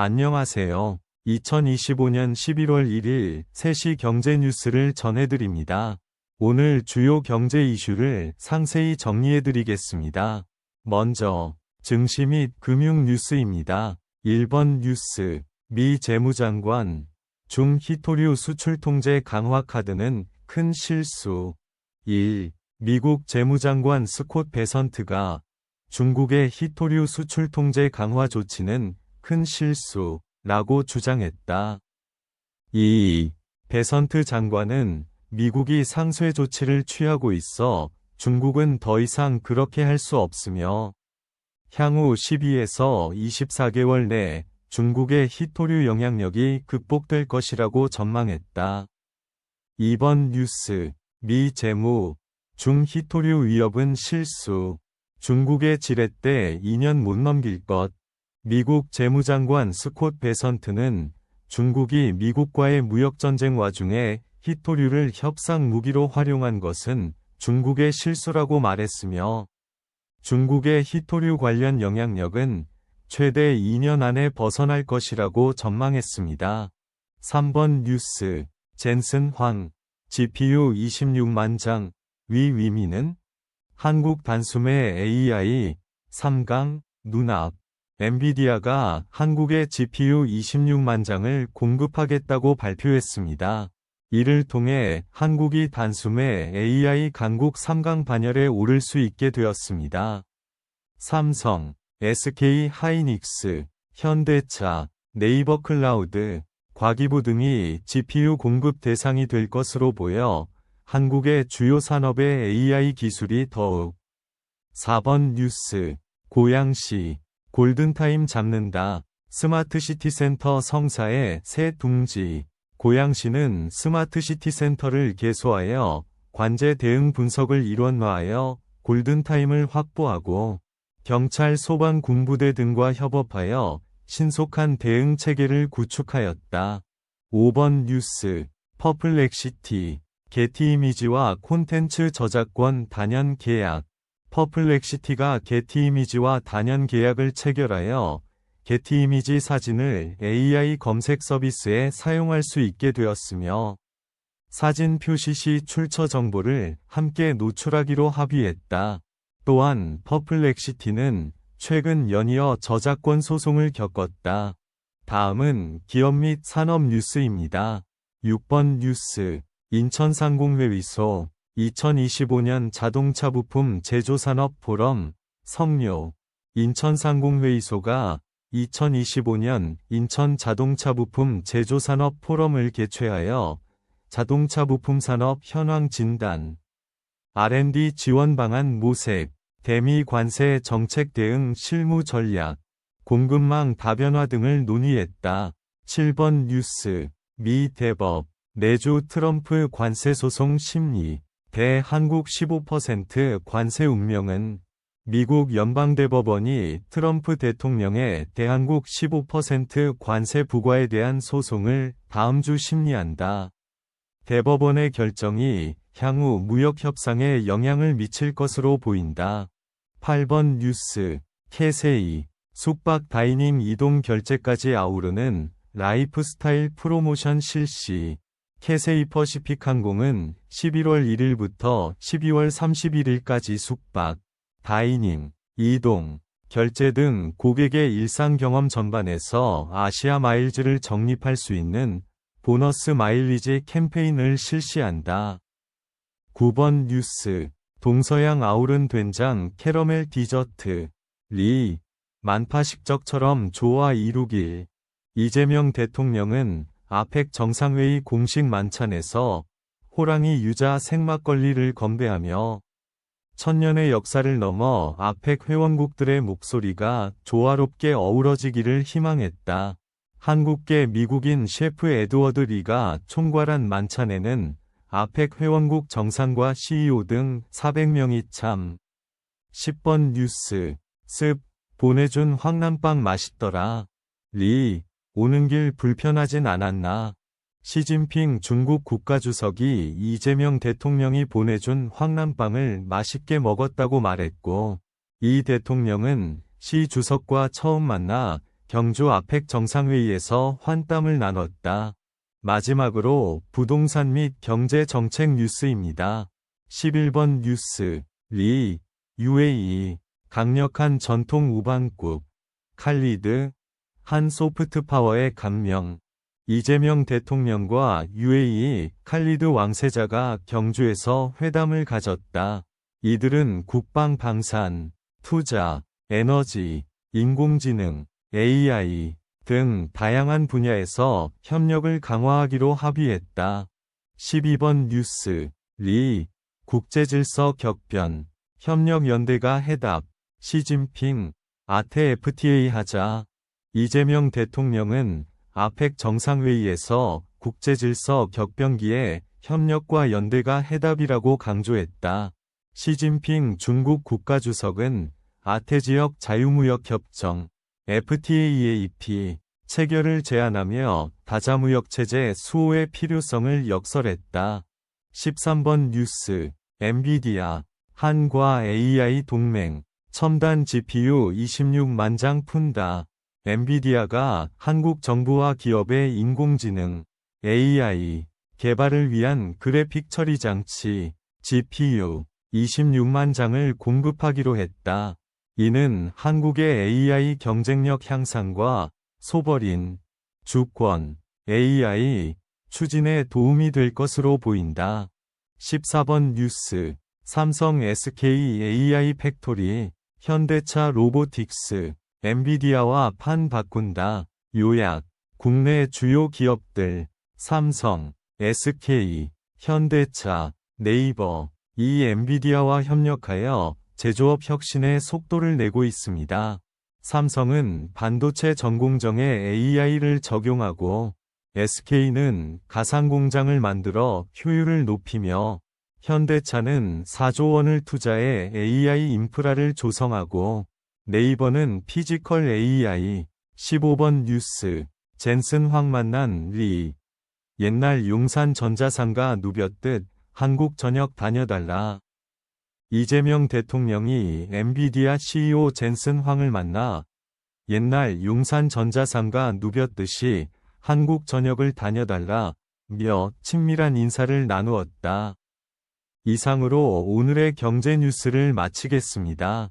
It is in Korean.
안녕하세요. 2025년 11월 1일 3시 경제 뉴스를 전해드립니다. 오늘 주요 경제 이슈를 상세히 정리해드리겠습니다. 먼저, 증시 및 금융 뉴스입니다. 1번 뉴스, 미 재무장관, 중 히토류 수출 통제 강화 카드는 큰 실수. 1. 미국 재무장관 스콧 베선트가 중국의 히토류 수출 통제 강화 조치는 큰 실수라고 주장했다. 2. 베선트 장관은 미국이 상쇄 조치를 취하고 있어 중국은 더 이상 그렇게 할 수 없으며 향후 12에서 24개월 내 중국의 히토류 영향력이 극복될 것이라고 전망했다. 2번 뉴스 미 재무 중 히토류 위협은 실수 중국의 지렛대 2년 못 넘길 것 미국 재무장관 스콧 베선트는 중국이 미국과의 무역전쟁 와중에 히토류를 협상 무기로 활용한 것은 중국의 실수라고 말했으며 중국의 히토류 관련 영향력은 최대 2년 안에 벗어날 것이라고 전망했습니다. 3번 뉴스. 젠슨 황. GPU 26만 장. 위 위미는 한국 단숨에 AI 3강 눈앞 엔비디아가 한국에 GPU 26만 장을 공급하겠다고 발표했습니다. 이를 통해 한국이 단숨에 AI 강국 3강 반열에 오를 수 있게 되었습니다. 삼성, SK 하이닉스, 현대차, 네이버 클라우드, 과기부 등이 GPU 공급 대상이 될 것으로 보여 한국의 주요 산업의 AI 기술이 더욱 4번 뉴스 고양시 골든타임 잡는다. 스마트시티 센터 성사의 새 둥지. 고양시는 스마트시티 센터를 개소하여 관제 대응 분석을 일원화하여 골든타임을 확보하고 경찰 소방 군부대 등과 협업하여 신속한 대응 체계를 구축하였다. 5번 뉴스 퍼플렉시티 게티 이미지와 콘텐츠 저작권 단연 계약 퍼플렉시티가 게티 이미지와 단연 계약을 체결하여 게티 이미지 사진을 AI 검색 서비스에 사용할 수 있게 되었으며 사진 표시 시 출처 정보를 함께 노출하기로 합의했다. 또한 퍼플렉시티는 최근 연이어 저작권 소송을 겪었다. 다음은 기업 및 산업 뉴스입니다. 6번 뉴스 인천상공회의소 2025년 자동차 부품 제조산업 포럼 성료 인천상공회의소가 2025년 인천 자동차 부품 제조산업 포럼을 개최하여 자동차 부품 산업 현황 진단, R&D 지원 방안 모색, 대미 관세 정책 대응 실무 전략, 공급망 다변화 등을 논의했다. 7번 뉴스, 미 대법, 내주 트럼프 관세 소송 심리, 대한국 15% 관세 운명은 미국 연방대법원이 트럼프 대통령의 대한국 15% 관세 부과에 대한 소송을 다음 주 심리한다. 대법원의 결정이 향후 무역 협상에 영향을 미칠 것으로 보인다. 8번 뉴스, 캐세이, 숙박 다이닝 이동 결제까지 아우르는 라이프스타일 프로모션 실시. 캐세이 퍼시픽 항공은 11월 1일부터 12월 31일까지 숙박, 다이닝, 이동, 결제 등 고객의 일상 경험 전반에서 아시아 마일즈를 적립할 수 있는 보너스 마일리지 캠페인을 실시한다. 9번 뉴스. 동서양 아우른 된장 캐러멜 디저트. 리. 만파식적처럼 조화 이루길. 이재명 대통령은 아펙 정상회의 공식 만찬에서 호랑이 유자 생막걸리를 건배하며 천년의 역사를 넘어 아펙 회원국들의 목소리가 조화롭게 어우러지기를 희망했다. 한국계 미국인 셰프 에드워드 리가 총괄한 만찬에는 아펙 회원국 정상과 CEO 등 400명이 참. 10번 뉴스. 습. 보내준 황남빵 맛있더라. 리. 오는 길 불편하진 않았나? 시진핑 중국 국가주석이 이재명 대통령이 보내준 황남빵을 맛있게 먹었다고 말했고, 이 대통령은 시 주석과 처음 만나 경주 아펙 정상회의에서 환담을 나눴다. 마지막으로 부동산 및 경제 정책 뉴스입니다. 11번 뉴스, 리, UAE, 강력한 전통 우방국, 칼리드, 한 소프트 파워의 감명. 이재명 대통령과 UAE 칼리드 왕세자가 경주에서 회담을 가졌다. 이들은 국방 방산, 투자, 에너지, 인공지능, AI 등 다양한 분야에서 협력을 강화하기로 합의했다. 12번 뉴스, 리, 국제질서 격변, 협력연대가 해답, 시진핑, 아태 FTA 하자. 이재명 대통령은 아펙 정상회의에서 국제질서 격변기에 협력과 연대가 해답이라고 강조했다. 시진핑 중국 국가주석은 아태지역 자유무역협정 FTAEAP 체결을 제안하며 다자무역체제 수호의 필요성을 역설했다. 13번 뉴스 엔비디아 한과 AI 동맹 첨단 GPU 26만 장 푼다. 엔비디아가 한국 정부와 기업의 인공지능 AI 개발을 위한 그래픽 처리 장치 GPU 26만 장을 공급하기로 했다. 이는 한국의 AI 경쟁력 향상과 소버린, 주권, AI 추진에 도움이 될 것으로 보인다. 14번 뉴스 삼성 SK AI 팩토리 현대차 로보틱스 엔비디아와 판 바꾼다. 요약 국내 주요 기업들 삼성, SK, 현대차, 네이버 이 엔비디아와 협력하여 제조업 혁신의 속도를 내고 있습니다. 삼성은 반도체 전공정에 AI를 적용하고 SK는 가상 공장을 만들어 효율을 높이며 현대차는 4조 원을 투자해 AI 인프라를 조성하고 네이버는 피지컬 AI 15번 뉴스 젠슨 황 만난 리 옛날 용산 전자상가 누볐듯 한국 전역 다녀달라. 이재명 대통령이 엔비디아 CEO 젠슨 황을 만나 옛날 용산 전자상가 누볐듯이 한국 전역을 다녀달라 며 친밀한 인사를 나누었다. 이상으로 오늘의 경제 뉴스를 마치겠습니다.